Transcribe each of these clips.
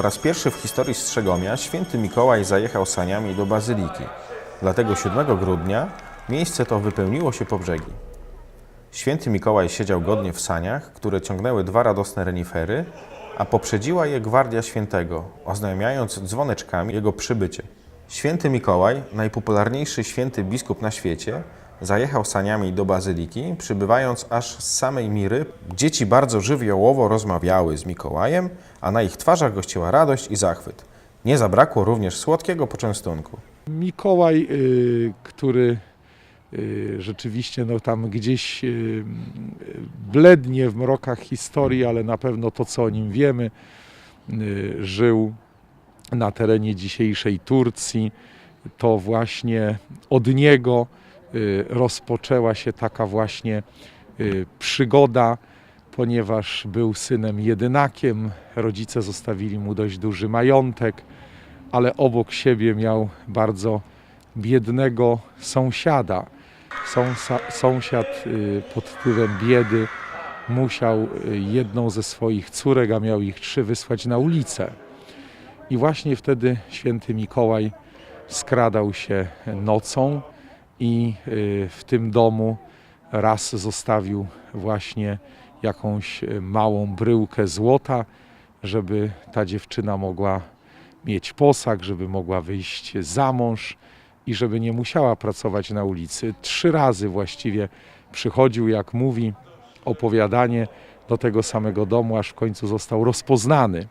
Po raz pierwszy w historii Strzegomia święty Mikołaj zajechał saniami do Bazyliki. Dlatego 7 grudnia miejsce to wypełniło się po brzegi. Święty Mikołaj siedział godnie w saniach, które ciągnęły dwa radosne renifery, a poprzedziła je gwardia świętego, oznajmiając dzwoneczkami jego przybycie. Święty Mikołaj, najpopularniejszy święty biskup na świecie, zajechał saniami do bazyliki, przybywając aż z samej Miry. Dzieci bardzo żywiołowo rozmawiały z Mikołajem, a na ich twarzach gościła radość i zachwyt. Nie zabrakło również słodkiego poczęstunku. Mikołaj, y, który y, rzeczywiście no, tam gdzieś y, blednie w mrokach historii, ale na pewno to, co o nim wiemy, żył na terenie dzisiejszej Turcji. To właśnie od niego rozpoczęła się taka właśnie y, przygoda, ponieważ był synem jedynakiem, rodzice zostawili mu dość duży majątek ale obok siebie miał bardzo biednego sąsiada. Sąsa, sąsiad y, pod wpływem biedy musiał y, jedną ze swoich córek, a miał ich trzy, wysłać na ulicę. I właśnie wtedy święty Mikołaj skradał się nocą i y, w tym domu raz zostawił właśnie jakąś y, małą bryłkę złota, żeby ta dziewczyna mogła mieć posag, żeby mogła wyjść za mąż i żeby nie musiała pracować na ulicy. Trzy razy właściwie przychodził, jak mówi opowiadanie, do tego samego domu, aż w końcu został rozpoznany.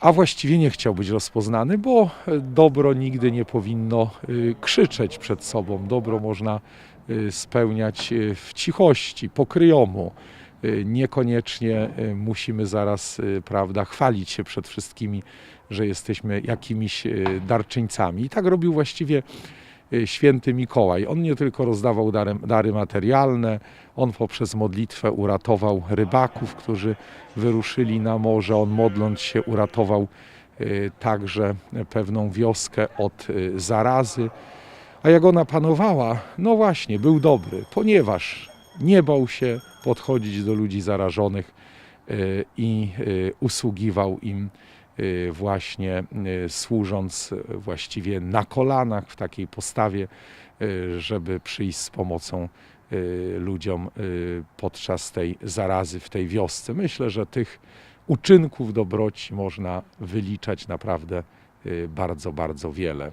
A właściwie nie chciał być rozpoznany, bo dobro nigdy nie powinno y, krzyczeć przed sobą. Dobro można y, spełniać w cichości, pokryjomu. Niekoniecznie musimy zaraz, prawda, chwalić się przed wszystkimi, że jesteśmy jakimiś darczyńcami. I tak robił właściwie święty Mikołaj. On nie tylko rozdawał dary, dary materialne, on poprzez modlitwę uratował rybaków, którzy wyruszyli na morze. On modląc się uratował y, także pewną wioskę od y, zarazy. A jak ona panowała, no właśnie, był dobry, ponieważ nie bał się podchodzić do ludzi zarażonych y, i y, usługiwał im y, właśnie y, służąc y, właściwie na kolanach w takiej postawie, y, żeby przyjść z pomocą y, ludziom y, podczas tej zarazy w tej wiosce. Myślę, że tych uczynków dobroci można wyliczać naprawdę y, bardzo, bardzo wiele.